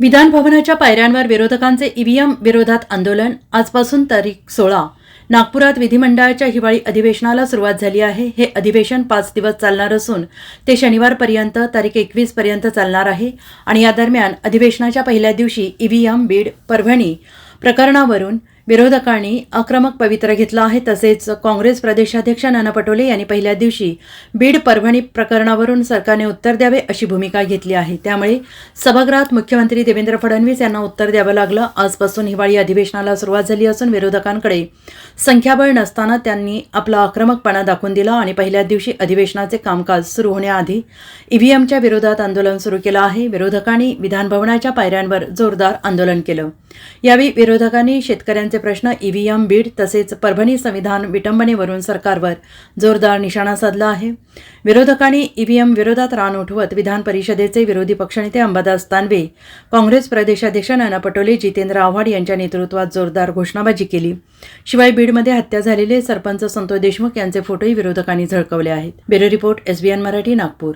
विधान भवनाच्या पायऱ्यांवर विरोधकांचे ईव्हीएम विरोधात आंदोलन आजपासून तारीख सोळा. नागपुरात विधिमंडळाच्या हिवाळी अधिवेशनाला सुरुवात झाली आहे. हे अधिवेशन पाच दिवस चालणार असून ते शनिवारपर्यंत तारीख एकवीस पर्यंत चालणार आहे. आणि या दरम्यान अधिवेशनाच्या पहिल्या दिवशी ईव्हीएम बीड परभणी प्रकरणावरून विरोधकांनी आक्रमक पवित्रा घेतला आहे. तसेच काँग्रेस प्रदेशाध्यक्ष नाना पटोले यांनी पहिल्या दिवशी बीड परभणी प्रकरणावरून सरकारने उत्तर द्यावे अशी भूमिका घेतली आहे. त्यामुळे सभागृहात मुख्यमंत्री देवेंद्र फडणवीस यांना उत्तर द्यावं लागलं. आजपासून हिवाळी अधिवेशनाला सुरुवात झाली असून विरोधकांकडे संख्याबळ नसताना त्यांनी आपला आक्रमकपणा दाखवून दिला आणि पहिल्या दिवशी अधिवेशनाचे कामकाज सुरू होण्याआधी ईव्हीएमच्या विरोधात आंदोलन सुरू केलं आहे. विरोधकांनी विधानभवनाच्या पायऱ्यांवर जोरदार आंदोलन केलं. यावेळी विरोधकांनी शेतकऱ्यांचे प्रश्न ईव्हीएम बीड तसेच परभणी संविधान विटंबनेवरून सरकारवर जोरदार निशाणा साधला आहे. विरोधकांनी ईव्हीएम विरोधात रान उठवत विधान परिषदेचे विरोधी पक्षनेते अंबादास तानवे काँग्रेस प्रदेशाध्यक्ष नाना पटोले जितेंद्र आव्हाड यांच्या नेतृत्वात जोरदार घोषणाबाजी केली. शिवाय बीडमध्ये हत्या झालेले सरपंच संतोष देशमुख यांचे फोटोही विरोधकांनी झळकवले आहेत. Bureau report SBN Marathi Nagpur.